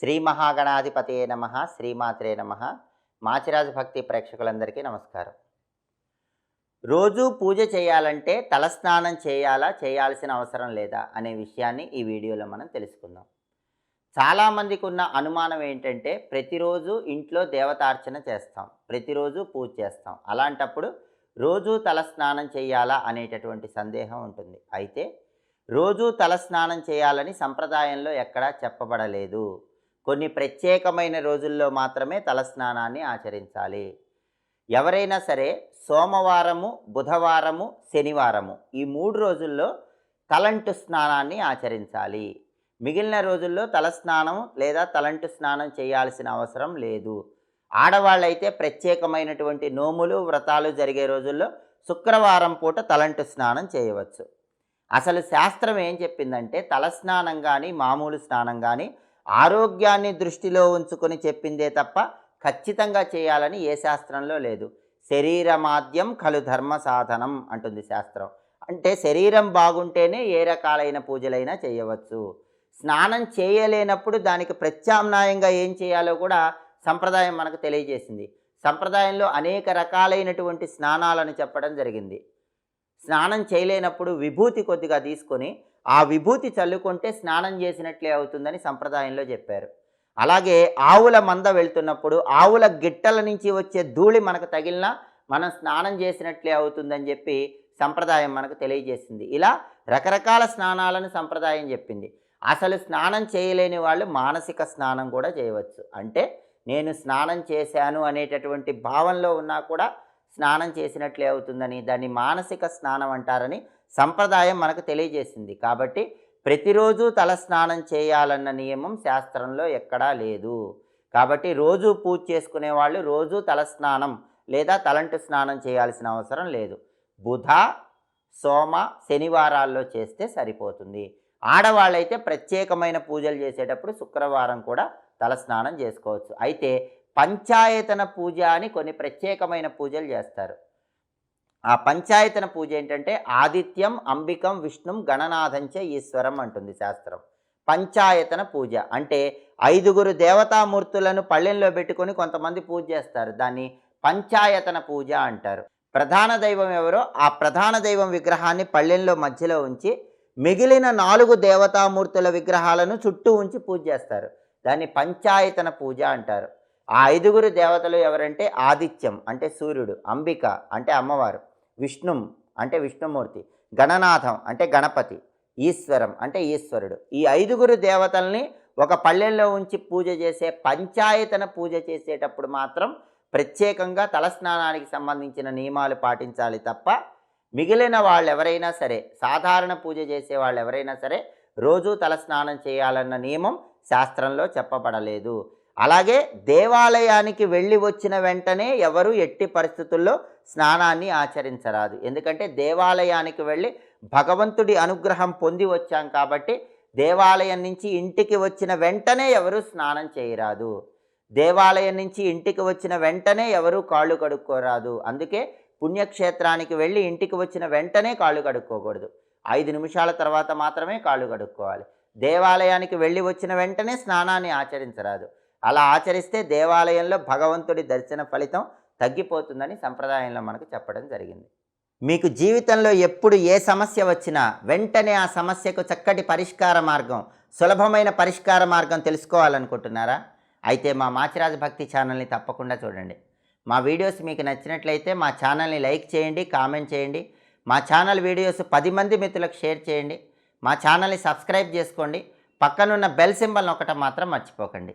శ్రీ మహాగణాధిపతియే నమ శ్రీమాత్రే నమ. మాచిరాజు భక్తి ప్రేక్షకులందరికీ నమస్కారం. రోజు పూజ చేయాలంటే తలస్నానం చేయాలా చేయాల్సిన అవసరం లేదా అనే విషయాన్ని ఈ వీడియోలో మనం తెలుసుకుందాం. చాలామందికి ఉన్న అనుమానం ఏంటంటే ప్రతిరోజు ఇంట్లో దేవతార్చన చేస్తాం ప్రతిరోజు పూజ చేస్తాం. అలాంటప్పుడు రోజు తలస్నానం చేయాలా అనేటటువంటి సందేహం ఉంటుంది. అయితే రోజు తలస్నానం చేయాలని సంప్రదాయంలో ఎక్కడా చెప్పబడలేదు. కొన్ని ప్రత్యేకమైన రోజుల్లో మాత్రమే తలస్నానాన్ని ఆచరించాలి. ఎవరైనా సరే సోమవారము బుధవారము శనివారము ఈ మూడు రోజుల్లో తలంటు స్నానాన్ని ఆచరించాలి. మిగిలిన రోజుల్లో తలస్నానం లేదా తలంటు స్నానం చేయాల్సిన అవసరం లేదు. ఆడవాళ్ళైతే ప్రత్యేకమైనటువంటి నోములు వ్రతాలు జరిగే రోజుల్లో శుక్రవారం పూట తలంటు స్నానం చేయవచ్చు. అసలు శాస్త్రం ఏం చెప్పిందంటే తలస్నానం కానీ మామూలు స్నానం కానీ ఆరోగ్యాన్ని దృష్టిలో ఉంచుకొని చెప్పిందే తప్ప ఖచ్చితంగా చేయాలని ఏ శాస్త్రంలో లేదు. శరీరమాద్యం కలు ధర్మ సాధనం అంటుంది శాస్త్రం. అంటే శరీరం బాగుంటేనే ఏ రకాలైన పూజలైనా చేయవచ్చు. స్నానం చేయలేనప్పుడు దానికి ప్రత్యామ్నాయంగా ఏం చేయాలో కూడా సంప్రదాయం మనకు తెలియజేసింది. సంప్రదాయంలో అనేక రకాలైనటువంటి స్నానాలను చెప్పడం జరిగింది. స్నానం చేయలేనప్పుడు విభూతి కొద్దిగా తీసుకొని ఆ విభూతి చల్లుకుంటే స్నానం చేసినట్లే అవుతుందని సంప్రదాయంలో చెప్పారు. అలాగే ఆవుల మంద వెళ్తున్నప్పుడు ఆవుల గిట్టల నుంచి వచ్చే ధూళి మనకు తగిలినా మనం స్నానం చేసినట్లే అవుతుందని చెప్పి సంప్రదాయం మనకు తెలియజేసింది. ఇలా రకరకాల స్నానాలను సంప్రదాయం చెప్పింది. అసలు స్నానం చేయలేని వాళ్ళు మానసిక స్నానం కూడా చేయవచ్చు. అంటే నేను స్నానం చేశాను అనేటటువంటి భావంలో ఉన్నా కూడా స్నానం చేసినట్లే అవుతుందని దాన్ని మానసిక స్నానం అంటారని సంప్రదాయం మనకు తెలియజేసింది. కాబట్టి ప్రతిరోజు తల స్నానం చేయాలన్న నియమం శాస్త్రంలో ఎక్కడా లేదు. కాబట్టి రోజు పూజ చేసుకునే వాళ్ళు రోజు తల స్నానం లేదా తలంటు స్నానం చేయాల్సిన అవసరం లేదు. బుధ సోమ శనివారాల్లో చేస్తే సరిపోతుంది. ఆడవాళ్ళైతే ప్రత్యేకమైన పూజలు చేసేటప్పుడు శుక్రవారం కూడా తల స్నానం చేసుకోవచ్చు. అయితే పంచాయతన పూజ అని కొన్ని ప్రత్యేకమైన పూజలు చేస్తారు. ఆ పంచాయతన పూజ ఏంటంటే ఆదిత్యం అంబికం విష్ణుం గణనాథంచ ఈశ్వరం అంటుంది శాస్త్రం. పంచాయతన పూజ అంటే ఐదుగురు దేవతామూర్తులను పళ్ళెంలో పెట్టుకొని కొంతమంది పూజ చేస్తారు. దాన్ని పంచాయతన పూజ అంటారు. ప్రధాన దైవం ఎవరో ఆ ప్రధాన దైవం విగ్రహాన్ని పళ్ళెంలో మధ్యలో ఉంచి మిగిలిన నాలుగు దేవతామూర్తుల విగ్రహాలను చుట్టూ ఉంచి పూజ చేస్తారు. దాన్ని పంచాయతన పూజ అంటారు. ఆ ఐదుగురు దేవతలు ఎవరంటే ఆదిత్యం అంటే సూర్యుడు అంబిక అంటే అమ్మవారు విష్ణుం అంటే విష్ణుమూర్తి గణనాథం అంటే గణపతి ఈశ్వరం అంటే ఈశ్వరుడు. ఈ ఐదుగురు దేవతల్ని ఒక పల్లెల్లో ఉంచి పూజ చేసే పంచాయతన పూజ చేసేటప్పుడు మాత్రం ప్రత్యేకంగా తలస్నానానికి సంబంధించిన నియమాలు పాటించాలి తప్ప మిగిలిన వాళ్ళు ఎవరైనా సరే సాధారణ పూజ చేసే వాళ్ళు ఎవరైనా సరే రోజూ తలస్నానం చేయాలన్న నియమం శాస్త్రంలో చెప్పబడలేదు. అలాగే దేవాలయానికి వెళ్ళి వచ్చిన వెంటనే ఎవరు ఎట్టి పరిస్థితుల్లో స్నానాన్ని ఆచరించరాదు. ఎందుకంటే దేవాలయానికి వెళ్ళి భగవంతుడి అనుగ్రహం పొంది వచ్చాం కాబట్టి దేవాలయం నుంచి ఇంటికి వచ్చిన వెంటనే ఎవరు స్నానం చేయరాదు. దేవాలయం నుంచి ఇంటికి వచ్చిన వెంటనే ఎవరు కాళ్ళు కడుక్కోరాదు. అందుకే పుణ్యక్షేత్రానికి వెళ్ళి ఇంటికి వచ్చిన వెంటనే కాళ్ళు కడుక్కోకూడదు. ఐదు నిమిషాల తర్వాత మాత్రమే కాళ్ళు కడుక్కోవాలి. దేవాలయానికి వెళ్ళి వచ్చిన వెంటనే స్నానాన్ని ఆచరించరాదు. అలా ఆచరిస్తే దేవాలయంలో భగవంతుడి దర్శన ఫలితం తగ్గిపోతుందని సంప్రదాయంలో మనకు చెప్పడం జరిగింది. మీకు జీవితంలో ఎప్పుడు ఏ సమస్య వచ్చినా వెంటనే ఆ సమస్యకు చక్కటి పరిష్కార మార్గం సులభమైన పరిష్కార మార్గం తెలుసుకోవాలనుకుంటున్నారా? అయితే మా మాచిరాజ భక్తి ఛానల్ని తప్పకుండా చూడండి. మా వీడియోస్ మీకు నచ్చినట్లయితే మా ఛానల్ని లైక్ చేయండి కామెంట్ చేయండి. మా ఛానల్ వీడియోస్ పది మంది మిత్రులకు షేర్ చేయండి. మా ఛానల్ని సబ్స్క్రైబ్ చేసుకోండి. పక్కనున్న బెల్ సింబల్ ఒకట మాత్రం మర్చిపోకండి.